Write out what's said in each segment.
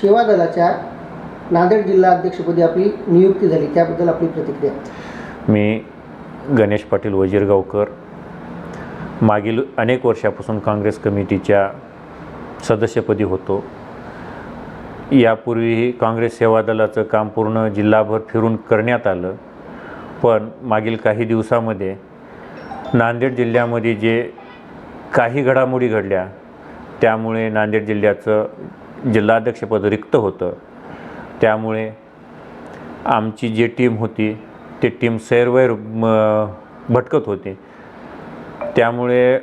सेवा दलाच्या नांदेड जिल्हा अध्यक्षपदी आपली नियुक्ती झाली. त्याबद्दल आपली प्रतिक्रिया. मी गणेश पाटील वजीरगावकर. मागील अनेक वर्षापासून काँग्रेस कमिटीच्या सदस्यपदी होतो. यापूर्वीही काँग्रेस सेवा दलाचं काम पूर्ण जिल्हाभर फिरून करण्यात आलं. पण मागील काही दिवसामध्ये नांदेड जिल्ह्यामध्ये जे काही घडामोडी घडल्या त्यामुळे नांदेड जिल्ह्याचं जिल्हाध्यक्षपद रिक्त होतं. त्यामुळे आमची जी टीम होती ती टीम सैरवैर म भटकत होती. त्यामुळे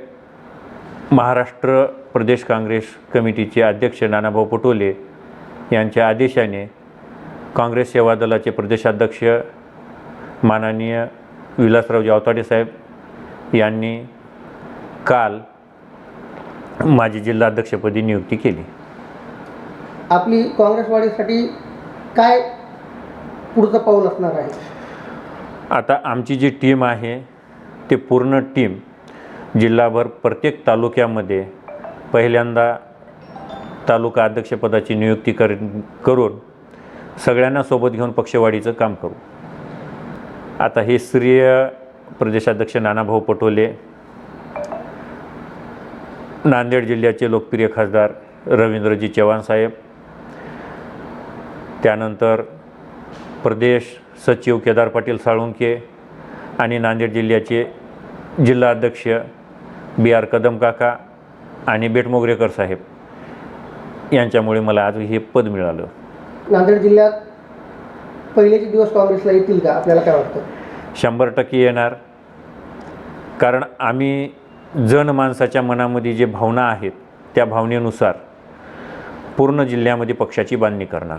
महाराष्ट्र प्रदेश काँग्रेस कमिटीचे अध्यक्ष नानाभाऊ पटोले यांच्या आदेशाने काँग्रेस सेवा दलाचे प्रदेशाध्यक्ष माननीय विलासराव आवताडे साहेब यांनी काल माझी जिल्हाध्यक्षपदी नियुक्ती केली. आपली काँग्रेसवाडीसाठी काय पुढचं पाऊल असणार आहे? आता आमची जी टीम आहे ते पूर्ण टीम जिल्हाभर प्रत्येक तालुक्यामध्ये पहिल्यांदा तालुका अध्यक्षपदाची नियुक्ती कर करून सगळ्यांना सोबत घेऊन पक्षवाढीचं काम करू. आता हे श्रीय प्रदेशाध्यक्ष नानाभाऊ पटोले नांदेड जिल्ह्याचे लोकप्रिय खासदार रवींद्रजी चव्हाण साहेब त्यानंतर प्रदेश सचिव केदार पाटील साळुंके आणि नांदेड जिल्ह्याचे जिल्हा अध्यक्ष बी आर कदम काका आणि बेटमोगरेकर साहेब यांच्यामुळे मला आज हे पद मिळालं. नांदेड जिल्ह्यात पहिलेचे दिवस काँग्रेसला येतील का? आपल्याला काय वाटतं? शंभर टक्के येणार. कारण आम्ही जनमानसाच्या मनामध्ये जे भावना आहेत त्या भावनेनुसार पूर्ण जिल्ह्यामध्ये पक्षाची बांधणी करणार.